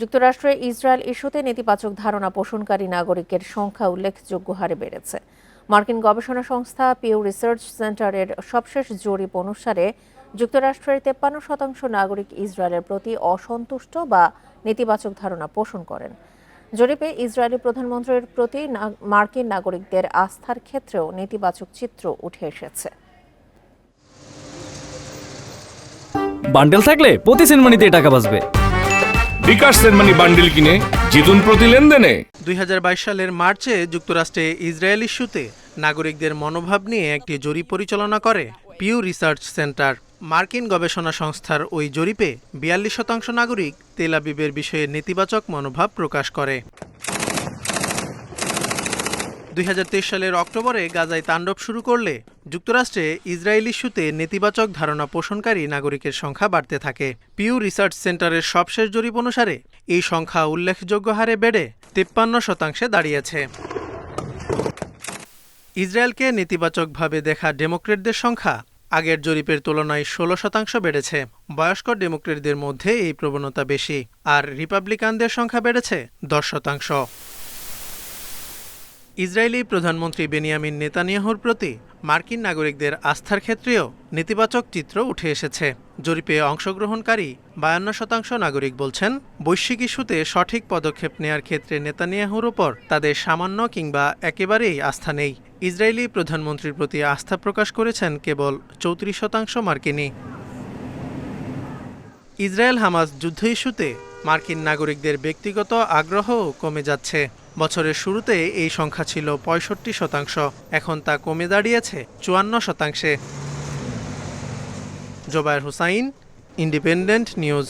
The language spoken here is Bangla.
যুক্তরাষ্ট্রে ইসরায়েল ইস্যুতে নেতিবাচক ধারণা পোষণকারী নাগরিকের সংখ্যা উল্লেখযোগ্য হারে বেড়েছে। মার্কিন গবেষণা সংস্থা পিউ রিসার্চ সেন্টারের সবশেষ জরিপ অনুসারে, যুক্তরাষ্ট্রের তেপ্পান্ন শতাংশ নাগরিক ইসরায়েলের প্রতি অসন্তুষ্ট বা নেতিবাচক ধারণা পোষণ করেন। জরিপে ইসরায়েলি প্রধানমন্ত্রীর প্রতি মার্কিন নাগরিকদের আস্থার ক্ষেত্রেও নেতিবাচক চিত্র উঠে এসেছে। বান্ডেল থাকলে প্রতি সেনমানিতে টাকা বাঁচবে। বিকাশ সেনমানি বান্ডিল কিনে জিতুন প্রতি লেনদেনে। দুই সালের মার্চে যুক্তরাষ্ট্রে ইসরায়েল ইস্যুতে নাগরিকদের মনোভাব নিয়ে একটি জরিপ পরিচালনা করে পিউ রিসার্চ সেন্টার। মার্কিন গবেষণা সংস্থার ওই জরিপে বিয়াল্লিশ শতাংশ নাগরিক তেলাবিবের বিষয়ে নেতিবাচক মনোভাব প্রকাশ করে। দুই হাজার তেইশ সালের অক্টোবরে গাজায় তাণ্ডব শুরু করলে যুক্তরাষ্ট্রে ইসরায়েল ইস্যুতে নেতিবাচক ধারণা পোষণকারী নাগরিকের সংখ্যা বাড়তে থাকে। পিউ রিসার্চ সেন্টারের সবশেষ জরিপ অনুসারে, এই সংখ্যা উল্লেখযোগ্য হারে বেড়ে তিপ্পান্ন শতাংশে দাঁড়িয়েছে। ইসরায়েলকে নেতিবাচকভাবে দেখা ডেমোক্রেটদের সংখ্যা আগের জরিপের তুলনায় ষোলো শতাংশ বেড়েছে। বয়স্ক ডেমোক্রেটদের মধ্যে এই প্রবণতা বেশি, আর রিপাবলিকানদের সংখ্যা বেড়েছে দশ শতাংশ। ইসরায়েলি প্রধানমন্ত্রী বেনিয়ামিন নেতানিয়াহুর প্রতি মার্কিন নাগরিকদের আস্থার ক্ষেত্রেও নেতিবাচক চিত্র উঠে এসেছে। জরিপে অংশগ্রহণকারী বায়ান্ন শতাংশ নাগরিক বলছেন, বৈশ্বিক ইস্যুতে সঠিক পদক্ষেপ নেয়ার ক্ষেত্রে নেতানিয়াহুর ওপর তাদের সামান্য কিংবা একেবারেই আস্থা নেই। ইসরায়েলি প্রধানমন্ত্রীর প্রতি আস্থা প্রকাশ করেছেন কেবল চৌত্রিশ শতাংশ মার্কিনী ইসরায়েল হামাস যুদ্ধ ইস্যুতে মার্কিন নাগরিকদের ব্যক্তিগত আগ্রহ কমে যাচ্ছে। বছরের শুরুতে এই সংখ্যা ছিল পঁয়ষট্টি শতাংশ, এখন তা কমে দাঁড়িয়েছে চুয়ান্ন শতাংশে। Jobayer Hussain, Independent News.